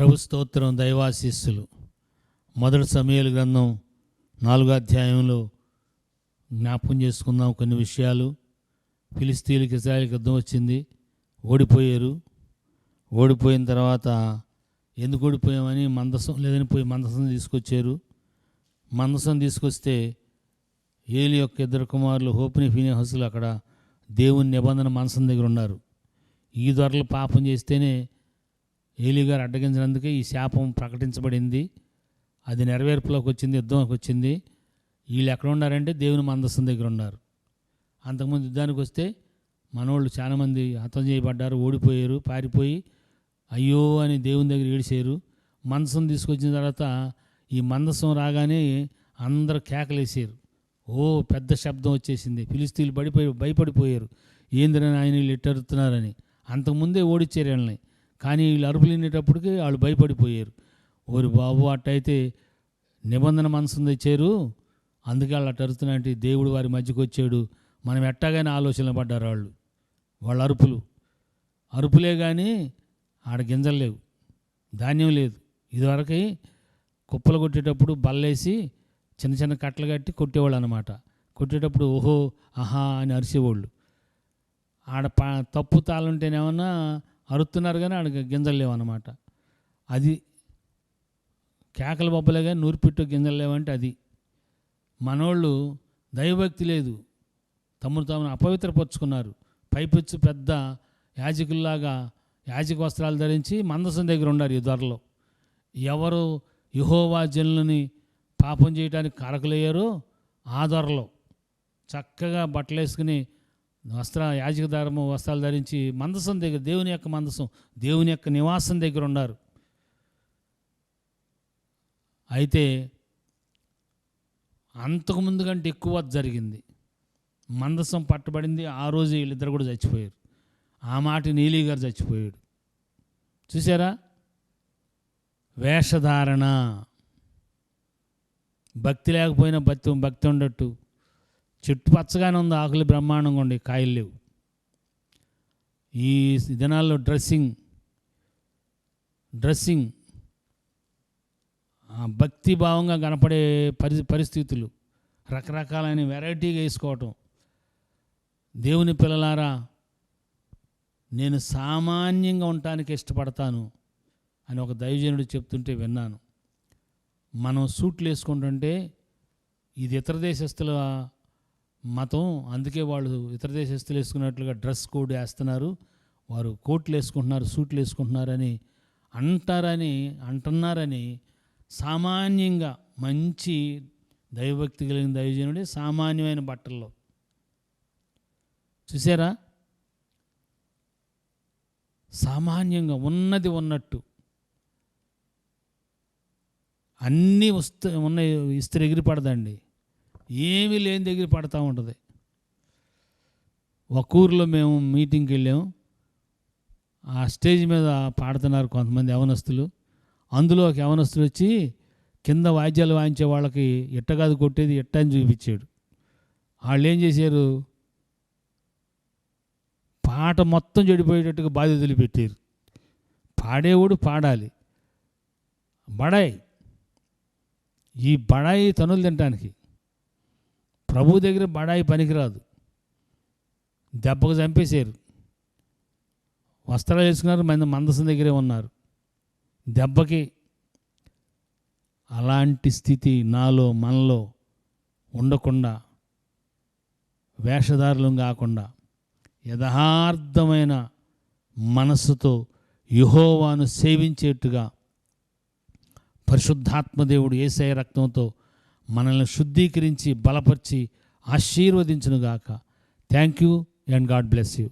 ప్రభు స్తోత్రం దైవాశీస్సులు. మొదటి సమయాలు గ్రంథం నాలుగో అధ్యాయంలో జ్ఞాపకం చేసుకుందాం కొన్ని విషయాలు. ఫిలిస్తీన్కి ఇజ్రాయల్కి యుద్ధం వచ్చింది. ఓడిపోయారు. ఓడిపోయిన తర్వాత ఎందుకు ఓడిపోయామని మందసం లేదని పోయి మందసం తీసుకొచ్చారు. మందసం తీసుకొస్తే ఏలి యొక్క ఇద్దరు కుమారులు హోపిని ఫినిహసులు అక్కడ దేవుని నిబంధన మనసం దగ్గర ఉన్నారు. ఈ దొరలు పాపం చేస్తేనే ఏలి గారు అడ్డగించినందుకే ఈ శాపం ప్రకటించబడింది. అది నెరవేర్పులోకి వచ్చింది యుద్ధంలోకి వచ్చింది. వీళ్ళు ఎక్కడ ఉన్నారంటే దేవుని మందస్సం దగ్గర ఉన్నారు. అంతకుముందు యుద్ధానికి వస్తే మనోళ్ళు చాలామంది హతం చేయబడ్డారు ఓడిపోయారు పారిపోయి అయ్యో అని దేవుని దగ్గర ఏడిచారు. మందసం తీసుకొచ్చిన తర్వాత ఈ మందసం రాగానే అందరు కేకలేసారు ఓ పెద్ద శబ్దం వచ్చేసింది. ఫిలిస్తీన్లు పడిపోయి భయపడిపోయారు. ఏందిరని ఆయన వీళ్ళు ఎట్టరుతున్నారని అంతకుముందే ఓడిచ్చారు వీళ్ళని. కానీ వీళ్ళు అరుపులు వినేటప్పటికి వాళ్ళు భయపడిపోయారు. ఓరి బాబు అట్టయితే నిబంధన మనసు చేరు. అందుకే వాళ్ళు అట్ట అరుతున్నట్టు దేవుడు వారి మధ్యకు వచ్చాడు. మనం ఎట్టాగానే ఆలోచనలు పడ్డారు వాళ్ళు. వాళ్ళ అరుపులు. అరుపులే కానీ ఆడ గింజలు లేవు. ధాన్యం లేదు. ఇదివరకు కుప్పలు కొట్టేటప్పుడు బల్లేసి చిన్న చిన్న కట్టలు కట్టి కొట్టేవాళ్ళు అనమాట కొట్టేటప్పుడు ఓహో ఆహా అని అరిసేవాళ్ళు. ఆడ ప తప్పు తాళుంటేనేమన్నా అరుతున్నారు కానీ ఆడికి గింజలు లేవన్నమాట. అది కేకల బొబ్బలే కానీ నూర్పిట్టు గింజలు లేవంటే అది. మనోళ్ళు దైవభక్తి లేదు. తమను తాము అపవిత్రపరుచుకున్నారు పైపెచ్చు పెద్ద యాజకుల్లాగా యాజక వస్త్రాలు ధరించి మందసం దగ్గర ఉన్నారు ఈ ధరలో ఎవరు యహోవా జనులని పాపం చేయడానికి కారకులయ్యారో ఆ ధరలో చక్కగా బట్టలు వేసుకుని వస్త్ర యాజక వస్త్రాలు ధరించి మందసం దగ్గర దేవుని యొక్క మందసం దేవుని యొక్క నివాసం దగ్గర ఉన్నారు. అయితే అంతకుముందు కంటే ఎక్కువ జరిగింది. మందసం పట్టబడింది ఆ రోజు వీళ్ళిద్దరు కూడా చచ్చిపోయారు. ఆ మాట నీలి గారు చచ్చిపోయాడు. చూసారా వేషధారణ. భక్తి లేకపోయినా భక్తి భక్తి ఉండట్టు. చెట్టు పచ్చగానే ఉంది ఆకులు బ్రహ్మాండంగా ఉండి కాయలు లేవు. ఈ దినాల్లో డ్రెస్సింగ్ డ్రెస్సింగ్ భక్తి భావంగా కనపడే పరి పరిస్థితులు రకరకాలైన వెరైటీగా వేసుకోవటం. దేవుని పిల్లలారా నేను సామాన్యంగా ఉండటానికి ఇష్టపడతాను అని ఒక దైవజనుడు చెప్తుంటే విన్నాను. మనం సూట్లు వేసుకుంటుంటే ఇది ఇతర దేశస్తుల మతం. అందుకే వాళ్ళు ఇతర దేశస్తులు వేసుకున్నట్లుగా డ్రెస్ కోడ్ వేస్తున్నారు. వారు కోట్లు వేసుకుంటున్నారు సూట్లు వేసుకుంటున్నారని అంటారని అంటున్నారని సామాన్యంగా మంచి దైవభక్తి కలిగిన దైవజనుడే సామాన్యమైన బట్టల్లో. చూసారా? సామాన్యంగా ఉన్నది ఉన్నట్టు. అన్నీ వస్తు ఉన్నాయి ఇస్త్రీ ఎగిరిపడదండి. ఏమీ లేని దగ్గర పడతా ఉంటుంది. ఒక ఊరిలో మేము మీటింగ్కి వెళ్ళాము. ఆ స్టేజ్ మీద పాడుతున్నారు కొంతమంది యవనస్తులు. అందులో ఒక యవనస్తులు వచ్చి కింద వాయిద్యాలు వాయించే వాళ్ళకి ఎట్టగాది కాదు కొట్టేది ఇట్ట అని చూపించాడు. వాళ్ళు ఏం చేశారు? పాట మొత్తం చెడిపోయేటట్టుగా బాధ్యతలు పెట్టారు. పాడేవాడు పాడాలి. బడాయి. ఈ బడాయి తనులు తినటానికి. ప్రభు దగ్గర బడాయి పనికిరాదు. దెబ్బకు చంపేశారు. వస్త్రాలు వేసుకున్నారు మంది మందసం దగ్గరే ఉన్నారు. దెబ్బకి అలాంటి స్థితి నాలో మనలో ఉండకుండా వేషధారులం కాకుండా యథార్థమైన మనస్సుతో యుహోవాను సేవించేట్టుగా పరిశుద్ధాత్మదేవుడు ఏసఐ రక్తంతో మనల్ని శుద్ధీకరించి బలపరిచి ఆశీర్వదించునుగాక. Thank you and God bless you